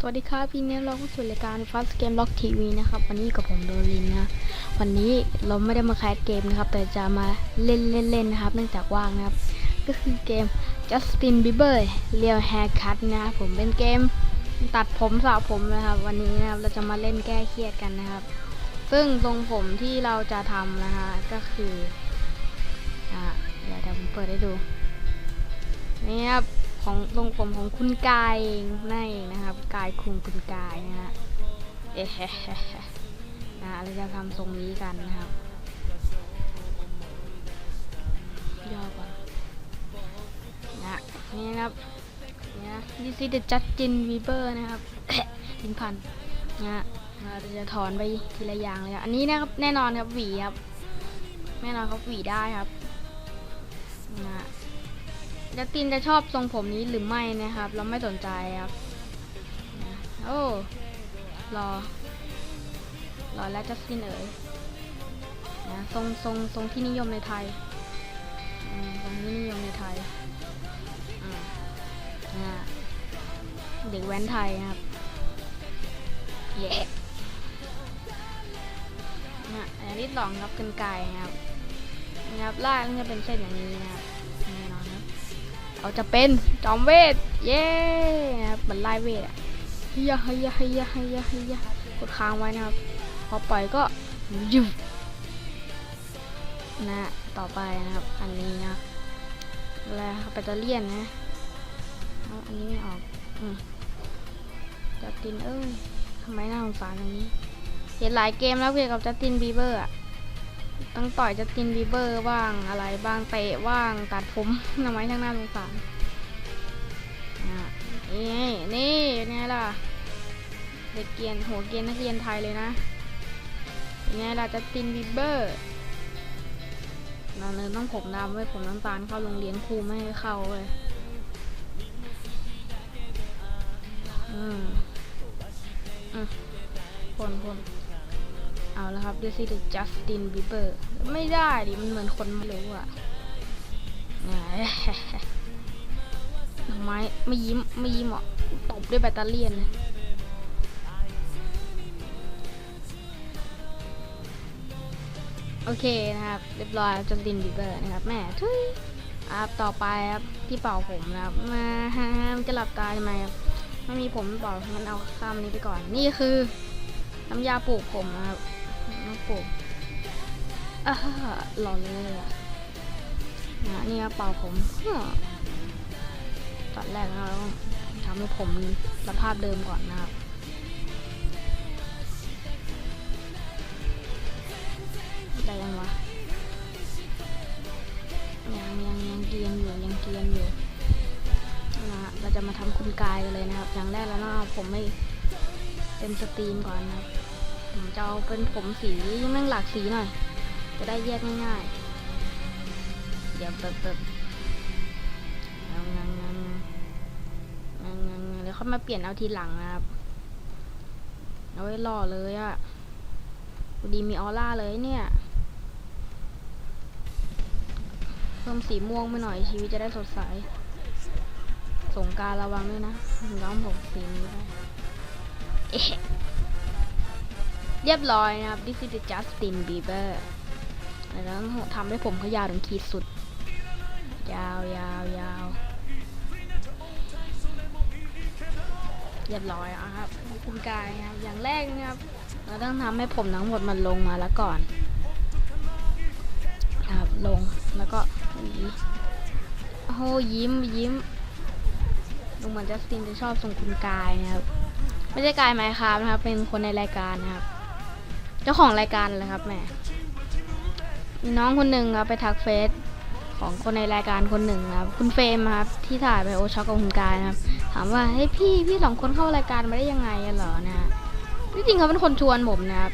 สวัสดีครับพี่เนี่ยเราก็สู่รายการ Fast Game Lock TV นะครับ วันนี้กับผมโดลินนะวันนี้เราไม่ได้มาแคสเกมนะครับ แต่จะมาเล่นเล่นเล่นนะครับ เนื่องจากว่างนะครับ ก็คือเกม Justin Bieber Real Haircut นะครับผมเป็นเกมตัดผมสระผมนะครับ วันนี้นะครับเราจะมาเล่นแก้เครียดกันนะครับ ซึ่งทรงผมที่เราจะทำนะฮะก็คืออ่าเดี๋ยวเดี๋ยวผมเปิดให้ดูนี่ครับ ของทรงผมของคุณกายเองนั่นเองนะครับ กายคุงคุณกายนะฮะเอ๊ะนะเราจะทำทรงนี้กันนะครับย่อก่อนนะนี่นะครับนี่นะ this is the Justin Bieber นะครับลินพันธ์นะฮะเราจะถอนไปทีละอย่างเลยครับอันนี้นะครับแน่นอนครับหวีครับแน่นอนครับหวีได้ครับนะ จัสตินจะชอบทรงผมนี้หรือไม่นะครับ เราไม่สนใจครับ โอ้รอ รอแล้วจัสตินเอ๋ยนะทรงทรงทรงที่นิยมในไทยทรงที่นิยมในไทยเด็กแว้นไทยนะครับเย้นะอันที่สองครับกันไก่นะครับนะครับลากมันจะเป็นเส้นอย่างนี้นะครับ เราจะเป็นจอมเวท เย้นะครับเหมือนไล่เวทอะเฮียเฮียเฮียเฮียเฮียกดค้างไว้นะครับ พอปล่อยก็ยุบนะต่อไปนะครับ อันนี้นะแล้วแบตเตอรี่ยนนะเอาอันนี้ไม่ออกอืมจัสตินเอ้ยทำไมน่าสงสารอย่างนี้ เห็นหลายเกมแล้วเกี่ยวกับจัสตินบีเบอร์อะ ต้องต่อยจัสตินบีเบอร์บ้างอะไรบ้างเตะบ้างตัดผมทำไมช่างน่าสงสารอะนี่นี่เป็นไงล่ะเด็กเกรียนหัวเกียนนักเรียนไทยเลยนะเป็นไงล่ะจัสตินบีเบอร์เราเลยต้องผมดำไว้ผมน้ำตาลเข้าโรงเรียนครูไม่ให้เข้าเลยอืมอืมพ่นพ่น เอาแล้วครับ this is the Justin Bieber ไม่ได้ดิมันเหมือนคนไม่รู้อะทำไมไม่ยิ้มไม่ยิ้มอะตบด้วยแบตเตอรี่นเลยโอเคนะครับ เรียบร้อยจัสตินบีเบอร์นะครับแม่ทุยครับต่อไปครับที่เป่าผมนะครับ มาฮะมันจะหลับตาทำไมครับไม่มีผมเป่างั้นเอาข้ามนี้ไปก่อน นี่คือน้ำยาปลูกผมนะครับ น้ำปลูกอ่าหล่อเลยอะนะนี่ครับเป่าผมตอนแรกเราต้องทำให้ผมสภาพเดิมก่อนนะครับได้ยังวะยังยังยังเกียนอยู่ยังเกียนอยู่นะฮะเราจะมาทำคุณกายกันเลยนะครับ อย่างแรกแล้วนะผมไม่เต็มสตรีมก่อนนะครับ ผมจะเอาเป็นผมสีแม่งหลากสีหน่อย จะได้แยกง่ายๆ เดี๋ยวเติบเติบงังงังงงงงงังงังเดี๋ยวเขามาเปลี่ยนเอาทีหลังนะครับ เอาไว้หล่อเลยอะ่ะพอดีมีออร่าเลยเนี่ย เพิ่มสีม่วงไปหน่อยชีวิตจะได้สดใส สงการระวังด้วยนะย้อมผมสีนี้ได้ เรียบร้อยนะครับ This is Justin Bieber แล้วต้องทำให้ผมเขายาวถึงขีดสุด ยาวยาวยาวเรียบร้อยแล้วครับคุณกายนะครับอย่างแรกนะครับ เราต้องทำให้ผมทั้งหมดมันลงมาแล้วก่อนครับลงแล้วก็โอ้โหยิ้มยิ้มดูเหมือนจัสตินจะชอบส่งคุณกายนะครับ ไม่ใช่กายไมค์ครับนะครับ เป็นคนในรายการนะครับ จ้าของรายการเลยครับแม่มีน้องคนหนึ่งครับไปทักเฟซของคนในรายการคนหนึ่งครับ คุณเฟรมครับที่ถ่ายไปโอช็อกกับคุณกายนะครับ ถามว่าเฮ้ยพี่พี่สองคนเข้ารายการมาได้ยังไงเหรอนะที่จริงเขาเป็นคนชวนผมนะครับ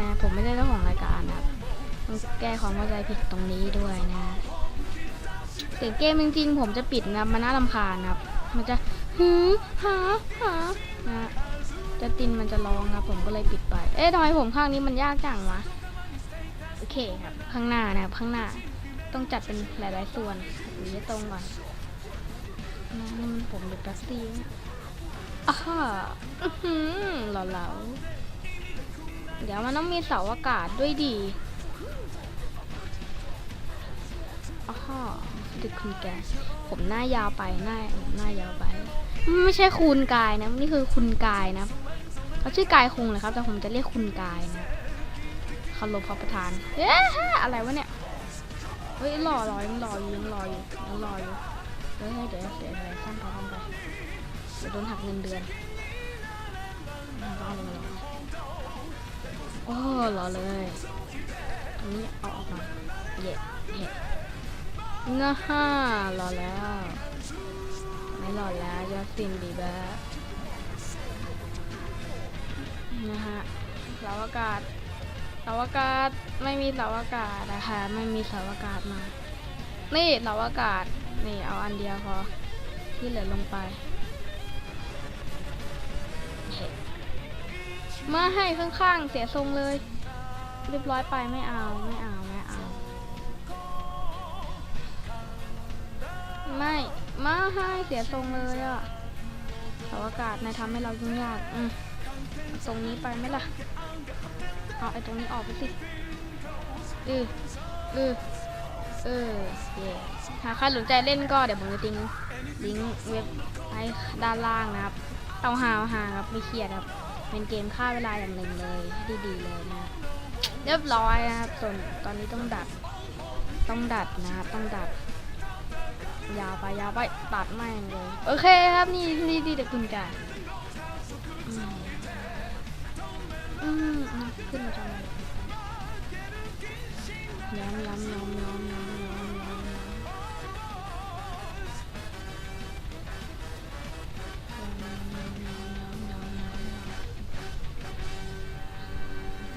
นะผมไม่ใช่เจ้าของรายการนะครับต้องแก้ความเข้าใจผิดตรงนี้ด้วยนะถึงเกมจริงๆ ผมจะปิดนะมันน่ารำคาญนะครับ มันจะหือหาหานะ จะตินมันจะร้องครับผมก็เลยปิดไป เอ๊ะทำไมผมข้างนี้มันยากจังวะ โอเคครับ ข้างหน้านะครับข้างหน้า ต้องจัดเป็นหลาย ๆ ส่วนหรือตรงก่อนนะนี่มันผมเด็กแป๊บซี่นะอ้าฮ่าอื้อหล่อเหลาเดี๋ยวมันต้องมีเสาอากาศด้วยดีอ้าฮ่าดึกคุณแก ผมหน้ายาวไปหน้าผมหน้ายาวไป ไม่ใช่คุณกายนะ นี่คือคุณกายนะ เขาชื่อกายคงเลยครับ แต่ผมจะเรียกคุณกายนะคารพพระประธานเอ๊ะอะไรวะเนี่ย เฮ้ยรอรอยังรออยู่ยังรออยู่ยังรออยู่เฮ้ยเดี๋ยวเดี๋ยวเดี๋ยวซ่อมไปซ่อมไปเดี๋ยวโดนหักเงินเดือนรอเลยรอโอ้รอเลยตรงนี้เอาออกมาเย่เย่ง่าฮ่ารอแล้ว ไม่รอแล้วยอดซินบีเบอ นะฮะเสาอากาศเสาอากาศไม่มีเสาอากาศนะคะไม่มีเสาอากาศมา นี่เสาอากาศนี่เอาอันเดียวพอที่เหลือลงไปเห็นมาให้ข้างๆเสียทรงเลย เรียบร้อยไปไม่เอาไม่เอาไม่เอา ไม่มาให้เสียทรงเลยอะเสาอากาศนายทำให้เรายุ่งยากอืม ตรงนี้ไปไหมล่ะ เอาไอ้ตรงนี้ออกไปสิเออเออเออเย่หากใครสนใจเล่นก็เดี๋ยวผมจะทิ้งลิงก์เว็บไว้ด้านล่างนะครับเอาหาเอาหาครับไม่เครียดครับ เป็นเกมฆ่าเวลาอย่างหนึ่งเลยที่ดีเลยนะครับเรียบร้อยนะครับส่วนตอนนี้ต้องดัด ต้องดัดนะครับต้องดัดยาวไปยาวไปตัดไม่งเลย โอเคครับนี่นี่นี่เด็กคุณกา อืมอืมขึ้นมาทำไมย้ำย้ำย้ำย้ำย้ำย้ำย้ำย้ำ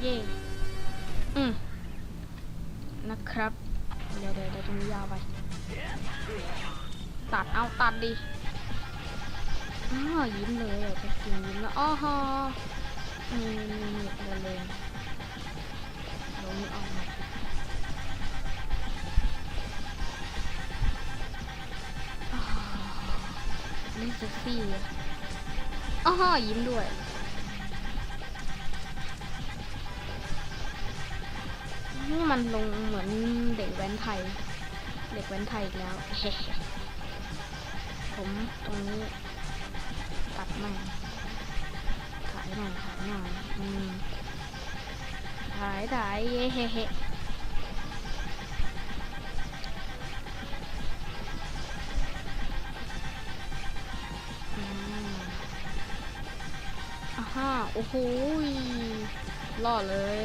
เย่อืมนะครับ เดี๋ยวเดี๋ยวเดี๋ยวตรงนี้ยาวไป ตัดเอาตัดดิอ้าวยิ้มเลยอะจะกินยิ้มแล้วอ้อ ฮอนี่นี่นี่เร็วเลยลงนี้ออกมาอ้าวนี่เซ็กซี่อะอ้อฮอยิ้มด้วยนี่มันลงเหมือนเด็กแว้นไทย เด็กแว้นไทยอีกแล้ว ผมตรงนี้ตัดมาขาย หน่อยขายหน่อยอืมขายขายเย้เฮ้เฮ้อืมอ่าฮะโอ้โหยหล่อเลย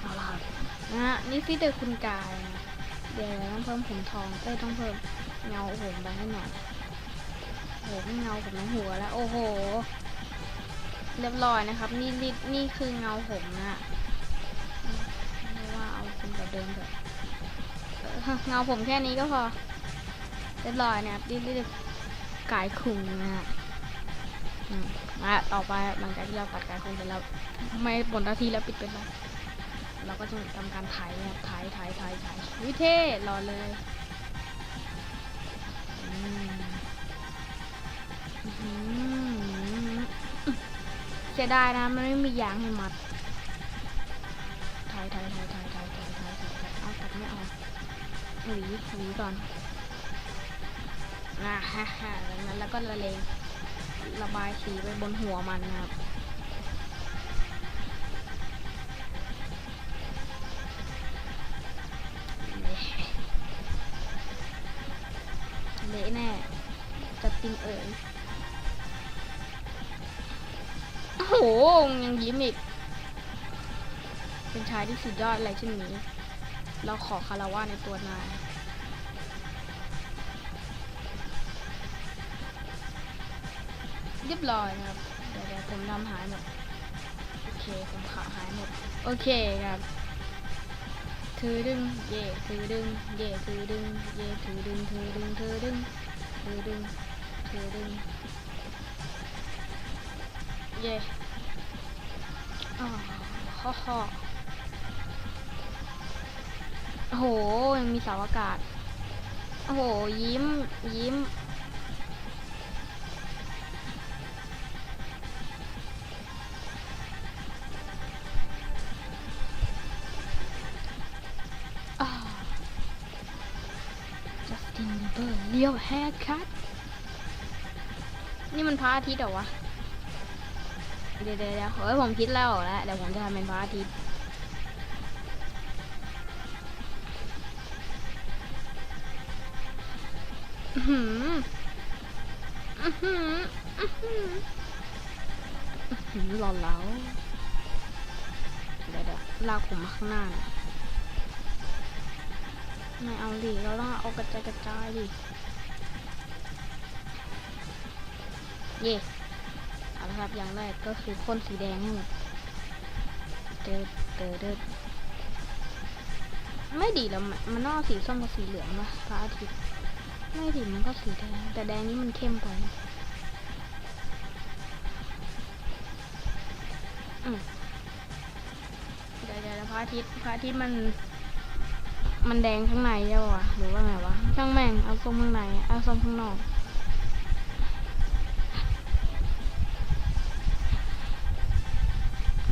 เอาล่ะนะฮะนี่คือเด็กคุณกายนะเดี๋ยวต้องเพิ่มผมทองเอ้ยต้องเพิ่มเงาผมไปให้หน่อย หเงาผมทั้งหัวแล้ว โอ้โห เรียบร้อยนะครับนี่นี่นี่คือเงาผมนะไม่ว่าเอาเป็นแบบเดิมเถอะเงาผมแค่นี้ก็พอ เรียบร้อยนะครับนี่นี่กายคุงนะฮะอืมาต่อไปหลังจากที่เราตัดกายคุงไปแล้วไม่บนนาทีแล้วปิดเป็นไรเราก็จะทำการไถนะครับไถไถไถไถวิเท่รอเลย สียดายนะ มันไม่มียางให้มัดไถไถไถไถไถไถไถไถไถเอาตัดไม่เอาหวีหวีก่อนอ่าฮ่าฮ่าจากนั้นแล้วก็ละเลงระบายสีไปบนหัวมันนะครับเละแน่จัดตินเอ๋ย โอ้โหยังยิ้มอีก เป็นชายที่สุดยอดอะไรเช่นนี้ เราขอคาราวะในตัวนายเรียบร้อยนะครับ เดี๋ยวผมทำหายหมด โอเค ผมขาหายหมด โอเคครับถือดึง เย่ถือดึง เย่ถือดึง เย่ถือดึง ถือดึงถือดึงถือดึงถือดึงเย่ ฮ่อฮ่อโอ้โห ยังมีสาวอากาศ โอ้โห ยิ้ม ยิ้ม จัสตินเบอร์เลี้ยวแฮร์คัทนี่มันพระอาทิตย์เหรอวะ เดี๋ยวเดี๋ยวเฮ้ยผมคิดแล้วแล้วเดี๋ยวผมจะทำเป็นพระอาทิตย์หืออื้อหืออื้อหืออื้อหือหล่อเหลาเดี๋ยวเดี๋ยวลากผมมาข้างหน้าน่อยไม่เอาดิเราต้องเอากระจายกระจายดิ เย่ เอาละครับ อย่างแรกก็คือพ่นสีแดงให้หมดเดิดเดิดเดิดไม่ดีแล้วมันนอกสีส้มกับสีเหลืองปะพระอาทิตย์ไม่ดิมันก็สีแดงแต่แดงนี้มันเข้มไปอืมเดี๋ยวเดี๋ยวพระอาทิตย์พระอาทิตย์มัน มันแดงข้างในใช่ปะวะหรือว่าไงวะช่างแม่งเอาส้มข้างในเอาส้มข้างนอก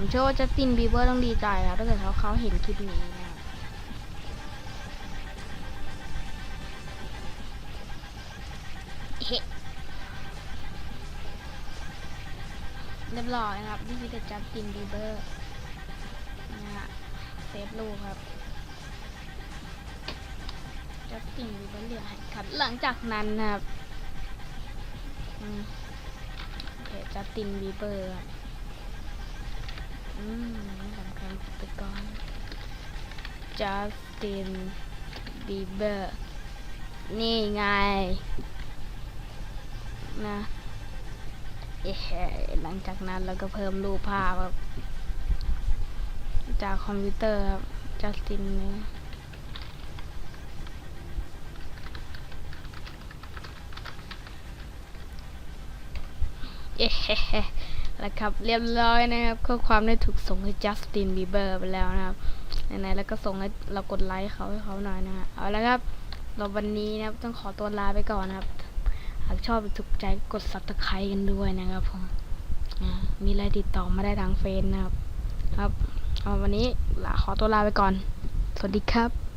ผมเชื่อว่าจัสตินบีเบอร์ต้องดีใจแล้วถ้าเกิดเขาเขาเห็นคลิปนี้นะครับเรียบร้อยนะครับนี่คือจัสตินบีเบอร์นะฮะเซฟลูกครับจัสตินบีเบอร์เหลือให้ครับ หลังจากนั้นนะครับโอเคจัสตินบีเบอร์ครับ อืมไม่สำคัญไปก่อนจัสตินบีเบอร์นี่ไง นะเอ๊หลังจากนั้นเราก็เพิ่มรูปภาพครับจากคอมพิวเตอร์ครับจัสตินเนะแล้วครับ เรียบร้อยนะครับข้อความได้ถูกส่งให้จัสตินบีเบอร์ไปแล้วนะครับไหนๆแล้วก็ส่งให้เรากดไลค์เขาให้เขาหน่อยนะฮะเอาละครับเราวันนี้นะครับต้องขอตัวลาไปก่อนนะครับ หากชอบถูกใจกด subscribe กันด้วยนะครับผมมีอะไรติดต่อมาได้ทางเฟซนะครับ ครับเอาวันนี้ลาขอตัวลาไปก่อน สวัสดีครับ